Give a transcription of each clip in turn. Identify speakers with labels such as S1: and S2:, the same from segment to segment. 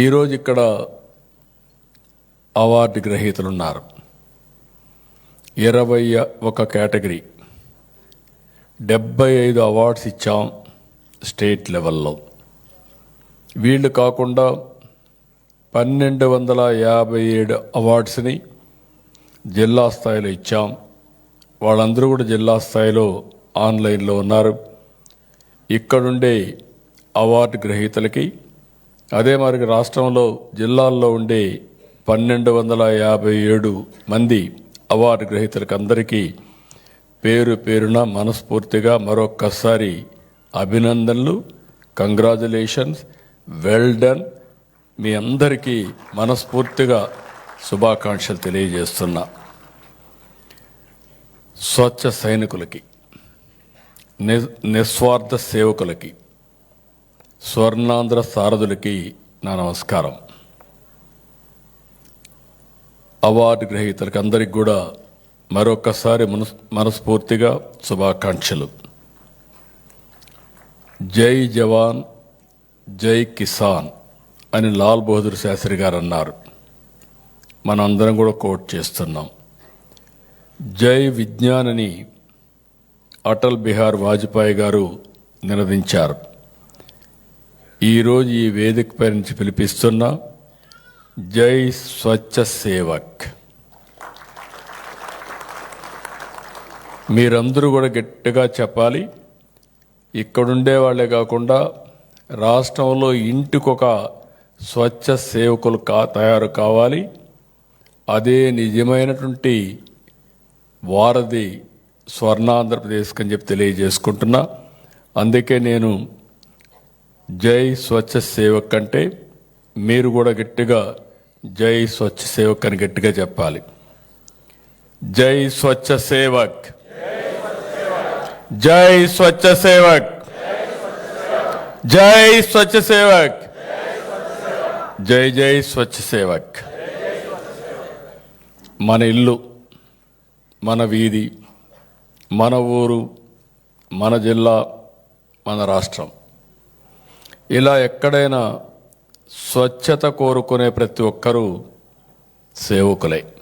S1: ఈరోజు ఇక్కడ అవార్డు గ్రహీతలు ఉన్నారు ఇరవై ఒక కేటగిరీ. డెబ్బై ఐదు అవార్డ్స్ ఇచ్చాం స్టేట్ లెవెల్లో. వీళ్ళు కాకుండా పన్నెండు వందల యాభై ఏడు అవార్డ్స్ని జిల్లా స్థాయిలో ఇచ్చాం. వాళ్ళందరూ కూడా జిల్లా స్థాయిలో ఆన్లైన్లో ఉన్నారు. ఇక్కడుండే అవార్డు గ్రహీతలకి అదే మరి రాష్ట్రంలో జిల్లాల్లో ఉండే పన్నెండు వందల యాభై ఏడు మంది అవార్డు గ్రహీతలకు అందరికీ పేరు పేరున మనస్ఫూర్తిగా మరొక్కసారి అభినందనలు కంగ్రాచులేషన్స్ వెల్ డన్. మీ అందరికీ మనస్ఫూర్తిగా శుభాకాంక్షలు తెలియజేస్తున్నా. స్వచ్ఛ సైనికులకి ని- నిస్వార్థ సేవకులకి స్వర్ణాంధ్ర సారథులకి నా నమస్కారం. అవార్డు గ్రహీతలకు అందరికి కూడా మరొకసారి మనస్ మనస్ఫూర్తిగా శుభాకాంక్షలు. జై జవాన్ జై కిసాన్ అని లాల్ బహదూర్ శాస్త్రి గారు అన్నారు. మనందరం కూడా కోట్ చేస్తున్నాం. జై విజ్ఞాన్ అని అటల్ బిహార్ వాజ్పేయి గారు నినదించారు. ఈరోజు ఈ వేదికపై నుంచి పిలిపిస్తున్న జై స్వచ్ఛ సేవక్. మీరందరూ కూడా గట్టిగా చెప్పాలి. ఇక్కడుండే వాళ్ళే కాకుండా రాష్ట్రంలో ఇంటికొక స్వచ్ఛ సేవకులు కా తయారు కావాలి. అదే నిజమైనటువంటి వారధి స్వర్ణాంధ్రప్రదేశ్కి అని చెప్పి తెలియజేసుకుంటున్నా. అందుకే నేను జై స్వచ్ఛ సేవక్ అంటే మీరు కూడా గట్టిగా జై స్వచ్ఛ సేవక్ అని గట్టిగా చెప్పాలి. జై స్వచ్ఛ సేవక్. జై స్వచ్ఛ సేవక్. జై స్వచ్ఛ సేవక్. జై జై స్వచ్ఛ సేవక్. మన ఇల్లు మన వీధి మన ఊరు మన జిల్లా మన రాష్ట్రం. ఇలా ఎక్కడైనా స్వచ్ఛత కోరుకునే ప్రతి ఒక్కరూ సేవకులే.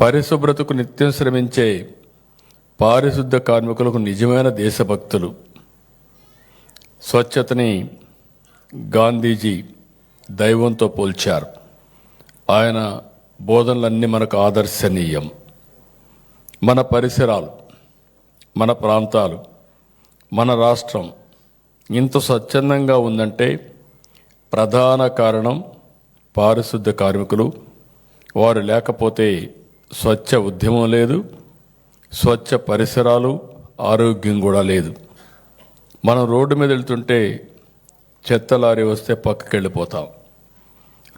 S1: పరిశుభ్రతకు నిత్యం శ్రమించే పారిశుద్ధ కార్మికులకు నిజమైన దేశభక్తులు. స్వచ్ఛతని గాంధీజీ దైవంతో పోల్చారు. ఆయన బోధనలన్నీ మనకు ఆదర్శనీయం. మన పరిసరాలు మన ప్రాంతాలు మన రాష్ట్రం ఇంత స్వచ్ఛందంగా ఉందంటే ప్రధాన కారణం పారిశుద్ధ కార్మికులు. వారు లేకపోతే స్వచ్ఛ ఉద్యమం లేదు స్వచ్ఛ పరిసరాలు ఆరోగ్యం కూడా లేదు. మనం రోడ్డు మీద వెళ్తుంటే చెత్త లారీ వస్తే పక్కకి వెళ్ళిపోతాం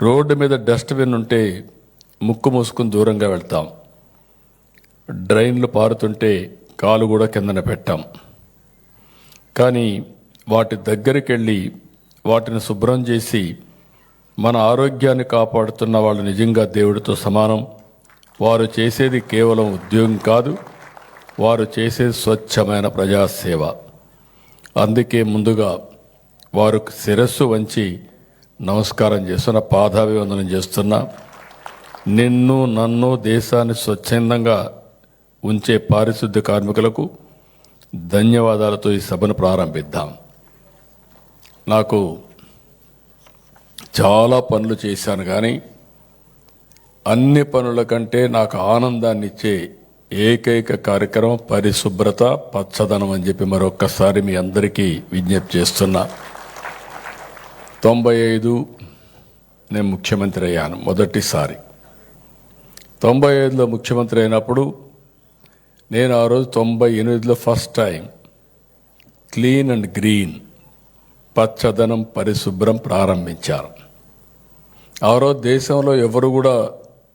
S1: రోడ్డు మీద డస్ట్బిన్ ఉంటే ముక్కు మూసుకుని దూరంగా వెళ్తాం. డ్రైన్లు పారుతుంటే కాలు కూడా కిందన పెట్టాం. కానీ వాటి దగ్గరికి వెళ్ళి వాటిని శుభ్రం చేసి మన ఆరోగ్యాన్ని కాపాడుతున్న వాళ్ళు నిజంగా దేవుడితో సమానం. వారు చేసేది కేవలం ఉద్యోగం కాదు వారు చేసేది స్వచ్ఛమైన ప్రజాసేవ. అందుకే ముందుగా వారు శిరస్సు వంచి నమస్కారం చేస్తున్న పాదాభివందనం చేస్తున్నా. నిన్ను నన్ను దేశాన్ని స్వచ్ఛందంగా ఉంచే పారిశుద్ధ్య కార్మికులకు ధన్యవాదాలతో ఈ సభను ప్రారంభిద్దాం. నాకు చాలా పనులు చేశాను కానీ అన్ని పనుల కంటే నాకు ఆనందాన్ని ఇచ్చే ఏకైక కార్యక్రమం పరిశుభ్రత పచ్చదనం అని చెప్పి మరొక్కసారి మీ అందరికీ విజ్ఞప్తి చేస్తున్నా. తొంభై ఐదు నేను ముఖ్యమంత్రి అయ్యాను మొదటిసారి. తొంభై ఐదులో ముఖ్యమంత్రి అయినప్పుడు నేను ఆ రోజు తొంభై ఎనిమిదిలో first time clean and green పచ్చదనం పరిశుభ్రం ప్రారంభించారు. ఆ రోజు దేశంలో ఎవరు కూడా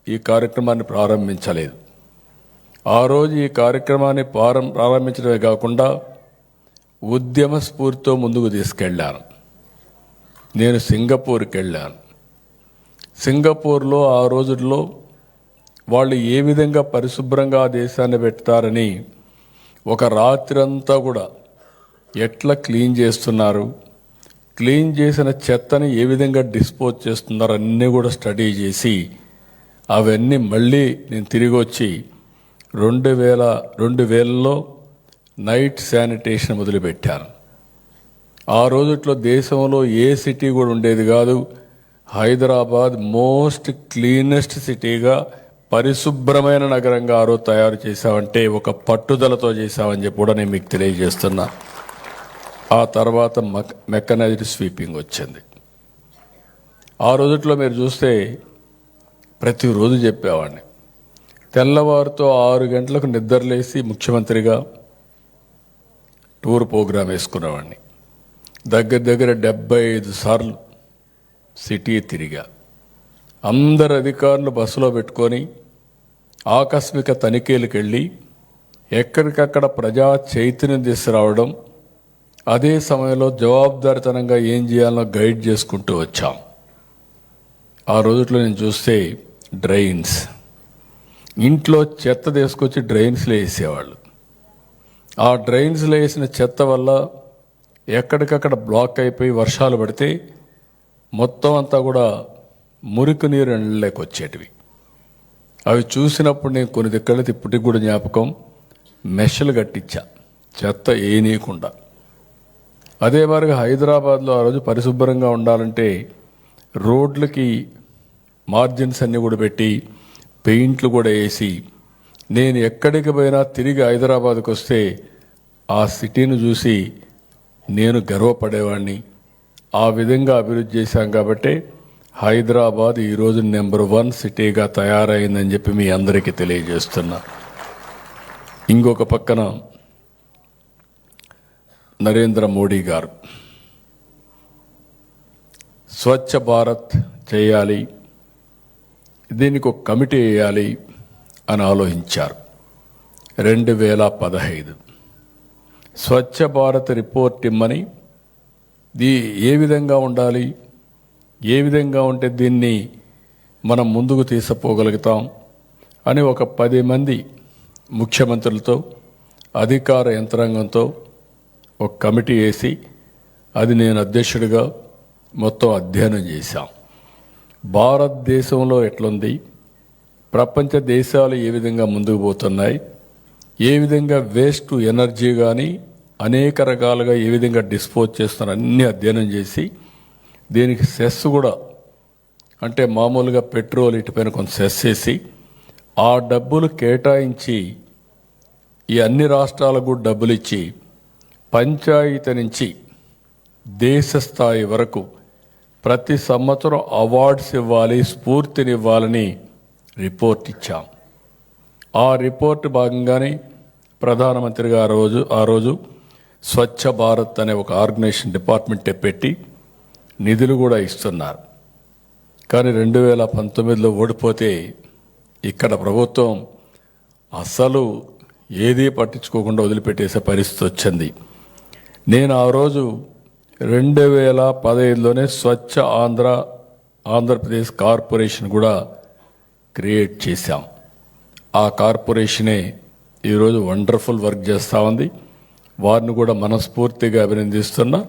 S1: ఈ కార్యక్రమాన్ని ప్రారంభించలేదు. ఆ రోజు ఈ కార్యక్రమాన్ని ప్రారం ప్రారంభించడమే కాకుండా ఉద్యమ స్ఫూర్తితో ముందుకు తీసుకెళ్ళాను నేను సింగపూర్కి వెళ్ళాను. సింగపూర్లో ఆ రోజుల్లో వాళ్ళు ఏ విధంగా పరిశుభ్రంగా ఆ దేశాన్ని పెడతారని ఒక రాత్రి అంతా కూడా ఎట్లా క్లీన్ చేస్తున్నారు? క్లీన్ చేసిన చెత్తని ఏ విధంగా డిస్పోజ్ చేస్తున్నారో అన్నీ కూడా స్టడీ చేసి అవన్నీ మళ్ళీ నేను తిరిగి వచ్చి రెండు వేల రెండు వేలలో నైట్ శానిటేషన్ మొదలుపెట్టాను. ఆ రోజుట్లో దేశంలో ఏ సిటీ కూడా ఉండేది కాదు. హైదరాబాద్ మోస్ట్ క్లీనెస్ట్ సిటీగా పరిశుభ్రమైన నగరంగా ఆరో తయారు చేశామంటే ఒక పట్టుదలతో చేశామని చెప్పి కూడా నేను మీకు తెలియజేస్తున్నా. ఆ తర్వాత మెకనైజ్డ్ స్వీపింగ్ వచ్చింది. ఆ రోజుట్లో మీరు చూస్తే ప్రతిరోజు చెప్పేవాడిని. తెల్లవారుతో ఆరు గంటలకు నిద్రలేసి ముఖ్యమంత్రిగా టూర్ ప్రోగ్రాం వేసుకునేవాడిని. దగ్గర దగ్గర డెబ్బై ఐదు సార్లు సిటీ తిరిగా. అందరు అధికారులు బస్సులో పెట్టుకొని ఆకస్మిక తనిఖీలకు వెళ్ళి ఎక్కడికక్కడ ప్రజా చైతన్యం తీసుకురావడం అదే సమయంలో జవాబుదారితనంగా ఏం చేయాలో గైడ్ చేసుకుంటూ వచ్చాం. ఆ రోజుల్లో నేను చూస్తే డ్రైన్స్. ఇంట్లో చెత్త తీసుకొచ్చి డ్రైన్స్లో వేసేవాళ్ళు. ఆ డ్రైన్స్లో వేసిన చెత్త వల్ల ఎక్కడికక్కడ బ్లాక్ అయిపోయి వర్షాలు పడితే మొత్తం అంతా కూడా మురికి నీరు ఎండలేకి వచ్చేటివి. అవి చూసినప్పుడు నేను కొన్ని దిక్కలకి ఇప్పటికి కూడా జ్ఞాపకం మెషలు కట్టించా. చెత్త ఏనీయకుండా. అదే మాదిరిగా హైదరాబాద్లో ఆ రోజు పరిశుభ్రంగా ఉండాలంటే రోడ్లకి మార్జిన్స్ అన్నీ కూడా పెట్టి పెయింట్లు కూడా వేసి నేను ఎక్కడికి పోయినా తిరిగి హైదరాబాద్కి వస్తే ఆ సిటీని చూసి నేను గర్వపడేవాడిని ఆ విధంగా అభివృద్ధి చేశాం కాబట్టి హైదరాబాద్ ఈరోజు నెంబర్ వన్ సిటీగా తయారైందని చెప్పి మీ అందరికీ తెలియజేస్తున్నా. ఇంకొక పక్కన నరేంద్ర మోడీ గారు. స్వచ్ఛ భారత్ చేయాలి దీనికి ఒక కమిటీ వేయాలి అని ఆలోచించారు. రెండు వేల పదహైదు. స్వచ్ఛ భారత్ రిపోర్ట్ ఇమ్మని దీ ఏ విధంగా ఉండాలి ఏ విధంగా ఉంటే దీన్ని మనం ముందుకు తీసుకుపోగలుగుతాం అని ఒక పది మంది ముఖ్యమంత్రులతో అధికార యంత్రాంగంతో ఒక కమిటీ వేసి అది నేను అధ్యక్షుడిగా మొత్తం అధ్యయనం చేశాం. భారతదేశంలో ఎట్లుంది? ప్రపంచ దేశాలు ఏ విధంగా ముందుకు పోతున్నాయి? ఏ విధంగా వేస్ట్ ఎనర్జీ కానీ అనేక రకాలుగా ఏ విధంగా డిస్పోజ్ చేస్తున్నారు? అన్ని అధ్యయనం చేసి దీనికి సెస్ కూడా అంటే మామూలుగా పెట్రోల్ ఇటుపైన కొంత సెస్ చేసి ఆ డబ్బులు కేటాయించి ఈ అన్ని రాష్ట్రాలకు డబ్బులు ఇచ్చి పంచాయతీ నుంచి దేశ స్థాయి వరకు ప్రతి సంవత్సరం అవార్డ్స్ ఇవ్వాలి స్ఫూర్తినివ్వాలని రిపోర్ట్ ఇచ్చాం. ఆ రిపోర్ట్ భాగంగానే ప్రధానమంత్రిగా ఆ రోజు ఆ రోజు స్వచ్ఛ భారత్ అనే ఒక ఆర్గనైజేషన్ డిపార్ట్మెంట్ పెట్టి నిధులు కూడా ఇస్తున్నారు. కానీ రెండు వేల పంతొమ్మిదిలో ఓడిపోతే ఇక్కడ ప్రభుత్వం అస్సలు ఏదీ పట్టించుకోకుండా వదిలిపెట్టేసే పరిస్థితి వచ్చింది. నేను ఆ రోజు రెండు వేల పదహైదులోనే స్వచ్ఛ ఆంధ్ర ఆంధ్రప్రదేశ్ కార్పొరేషన్ కూడా క్రియేట్ చేశాం. ఆ కార్పొరేషనే ఈరోజు వండర్ఫుల్ వర్క్ చేస్తూ ఉంది. వారిని కూడా మనస్ఫూర్తిగా అభినందిస్తున్నా.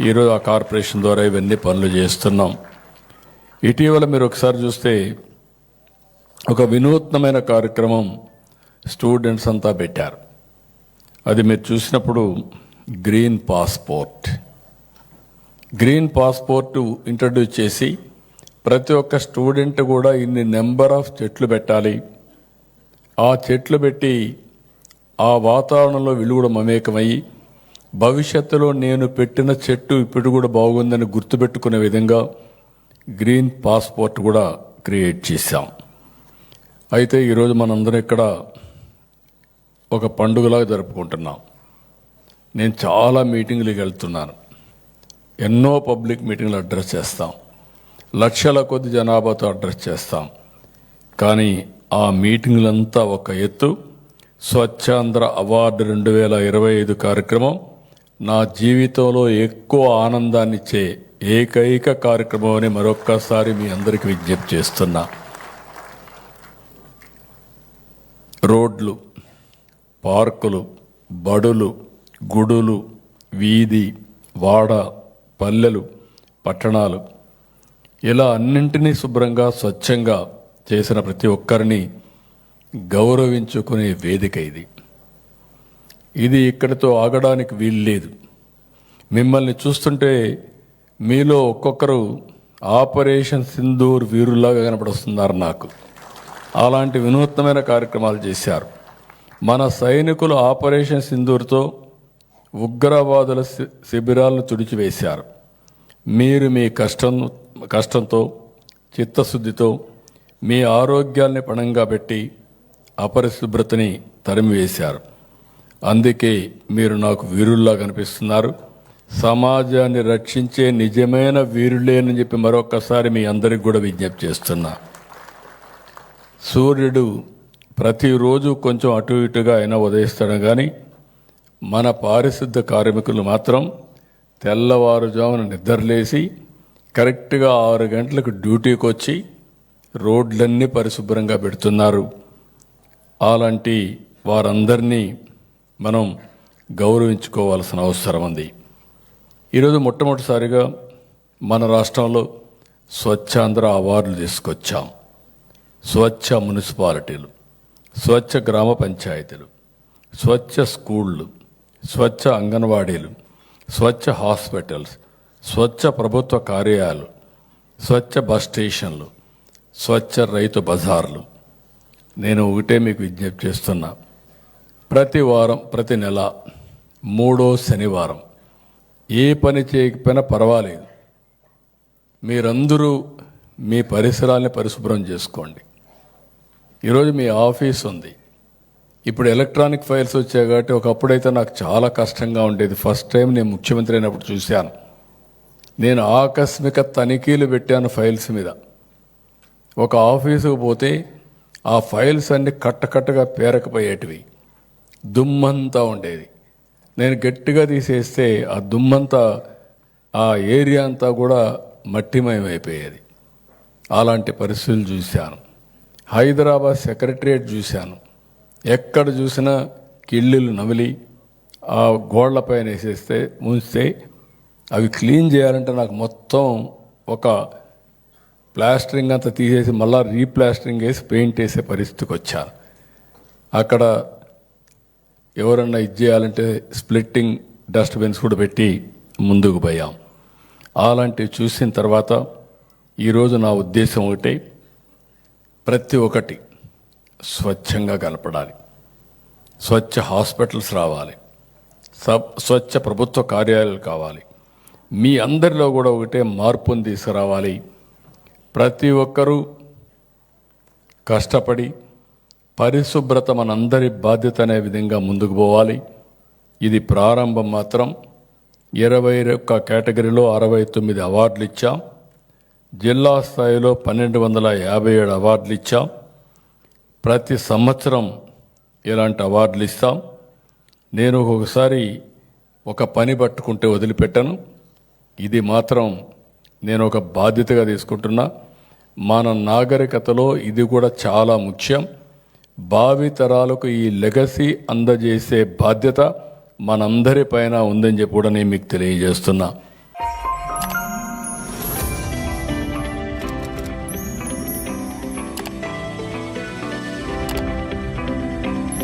S1: ఈరోజు ఆ కార్పొరేషన్ ద్వారా ఇవన్నీ పనులు చేస్తున్నాం. ఇటీవల మీరు ఒకసారి చూస్తే ఒక వినూత్నమైన కార్యక్రమం స్టూడెంట్స్ అంతా పెట్టారు. అది మీరు చూసినప్పుడు green passport. Green passport introduce చేసి ప్రతి ఒక్క స్టూడెంట్ కూడా ఇన్ని నెంబర్ ఆఫ్ చెట్లు పెట్టాలి. ఆ చెట్లు పెట్టి ఆ వాతావరణంలో విలువడం కూడా మమేకమయ్యి భవిష్యత్తులో నేను పెట్టిన చెట్టు ఇప్పుడు కూడా బాగుందని గుర్తుపెట్టుకునే విధంగా గ్రీన్ పాస్పోర్ట్ కూడా క్రియేట్ చేశాం. అయితే ఈరోజు మనందరం ఇక్కడ ఒక పండుగలాగా జరుపుకుంటున్నాం. నేను చాలా మీటింగ్లకు వెళ్తున్నాను. ఎన్నో పబ్లిక్ మీటింగ్లు అడ్రస్ చేస్తాం. లక్షల కొద్ది జనాభాతో అడ్రస్ చేస్తాం. కానీ ఆ మీటింగ్లంతా ఒక ఎత్తు. స్వచ్ఛాంధ్ర అవార్డు రెండు వేల ఇరవై ఐదు కార్యక్రమం నా జీవితంలో ఎక్కువ ఆనందాన్నిచ్చే ఏకైక కార్యక్రమం అని మరొక్కసారి మీ అందరికీ విజ్ఞప్తి చేస్తున్నా. రోడ్లు పార్కులు బడులు గుడులు వీధి వాడ పల్లెలు పట్టణాలు. ఇలా అన్నింటినీ శుభ్రంగా స్వచ్ఛంగా చేసిన ప్రతి ఒక్కరిని గౌరవించుకునే వేదిక ఇది. ఇది ఇక్కడితో ఆగడానికి వీలు లేదు మిమ్మల్ని చూస్తుంటే మీలో ఒక్కొక్కరు ఆపరేషన్ సింధూర్ వీరుల్లాగా కనపడుస్తున్నారు నాకు. అలాంటి వినూత్నమైన కార్యక్రమాలు చేశారు. మన సైనికులు ఆపరేషన్ సింధూర్తో ఉగ్రవాదుల శి- శిబిరాలను తుడిచివేశారు. మీరు మీ కష్టం కష్టంతో చిత్తశుద్ధితో మీ ఆరోగ్యాన్ని పణంగా పెట్టి అపరిశుభ్రతని తరిమివేశారు. అందుకే మీరు నాకు వీరుల్లా కనిపిస్తున్నారు. సమాజాన్ని రక్షించే నిజమైన వీరులేనని చెప్పి మరొకసారి మీ అందరికి కూడా విజ్ఞప్తి చేస్తున్నా. సూర్యుడు ప్రతిరోజు కొంచెం అటు ఇటుగా అయినా ఉదయిస్తాడు కానీ మన పారిశుద్ధ కార్మికులు మాత్రం తెల్లవారుజామున నిద్రలేసి కరెక్ట్గా ఆరు గంటలకు డ్యూటీకి వచ్చి రోడ్లన్నీ పరిశుభ్రంగా పెడుతున్నారు. అలాంటి వారందరినీ మనం గౌరవించుకోవాల్సిన అవసరం ఉంది. ఈరోజు మొట్టమొదటిసారిగా మన రాష్ట్రంలో స్వచ్ఛాంధ్ర అవార్డులు తీసుకొచ్చాం. స్వచ్ఛ మున్సిపాలిటీలు స్వచ్ఛ గ్రామ పంచాయతీలు స్వచ్ఛ స్కూళ్ళు స్వచ్ఛ అంగన్వాడీలు స్వచ్ఛ హాస్పిటల్స్ స్వచ్ఛ ప్రభుత్వ కార్యాలు స్వచ్ఛ బస్ స్టేషన్లు స్వచ్ఛ రైతు బజార్లు. నేను ఒకటే మీకు విజ్ఞప్తి చేస్తున్నా. ప్రతి వారం ప్రతి నెల మూడో శనివారం ఏ పని చేయకపోయినా పర్వాలేదు. మీరందరూ మీ పరిసరాల్ని పరిశుభ్రం చేసుకోండి. ఈరోజు మీ ఆఫీస్ ఉంది. ఇప్పుడు ఎలక్ట్రానిక్ ఫైల్స్ వచ్చాయి కాబట్టి ఒకప్పుడైతే నాకు చాలా కష్టంగా ఉండేది. ఫస్ట్ టైం నేను ముఖ్యమంత్రి అయినప్పుడు చూశాను. నేను ఆకస్మిక తనిఖీలు పెట్టాను ఫైల్స్ మీద. ఒక ఆఫీసుకు పోతే ఆ ఫైల్స్ అన్ని కట్టకట్టగా పేరకపోయేటివి. దుమ్మంతా ఉండేది. నేను గట్టిగా తీసేస్తే ఆ దుమ్మంతా ఆ ఏరియా అంతా కూడా మట్టిమయమైపోయేది. అలాంటి పరిస్థితులు చూశాను. హైదరాబాద్ సెక్రటరియట్ చూశాను. ఎక్కడ చూసినా కిళ్ళులు నమిలి ఆ గోళ్ళపైన వేసేస్తే ముంచితే అవి క్లీన్ చేయాలంటే నాకు మొత్తం ఒక ప్లాస్టరింగ్ అంతా తీసేసి మళ్ళా రీప్లాస్టరింగ్ వేసి పెయింట్ వేసే పరిస్థితికి వచ్చాను అక్కడ ఎవరన్నా ఇది చేయాలంటే స్ప్లిట్టింగ్ డస్ట్బిన్స్ కూడా పెట్టి ముందుకు పోయాం. అలాంటివి చూసిన తర్వాత ఈరోజు నా ఉద్దేశం ఒకటి ప్రతి ఒక్కటి స్వచ్ఛంగా కలపడాలి స్వచ్ఛ హాస్పిటల్స్ రావాలి. సబ్ స్వచ్ఛ ప్రభుత్వ కార్యాలయాలు కావాలి. మీ అందరిలో కూడా ఒకటే మార్పుని తీసుకురావాలి. ప్రతి ఒక్కరూ కష్టపడి పరిశుభ్రత మనందరి బాధ్యత అనే విధంగా ముందుకు పోవాలి. ఇది ప్రారంభం మాత్రం ఇరవై ఒక్క కేటగిరీలో అరవై తొమ్మిది అవార్డులు ఇచ్చాం. జిల్లా స్థాయిలో పన్నెండు వందల యాభై ఏడు అవార్డులు ఇచ్చాం. ప్రతి సంవత్సరం ఇలాంటి అవార్డులు ఇస్తాం. నేను ఒక్కొక్కసారి ఒక పని పట్టుకుంటే వదిలిపెట్టను. ఇది మాత్రం నేను ఒక బాధ్యతగా తీసుకుంటున్నా. మన నాగరికతలో ఇది కూడా చాలా ముఖ్యం. భావి తరాలకు ఈ లెగసీ అందజేసే బాధ్యత మనందరి పైన ఉందని చెప్పి కూడా నేను మీకు తెలియజేస్తున్నా.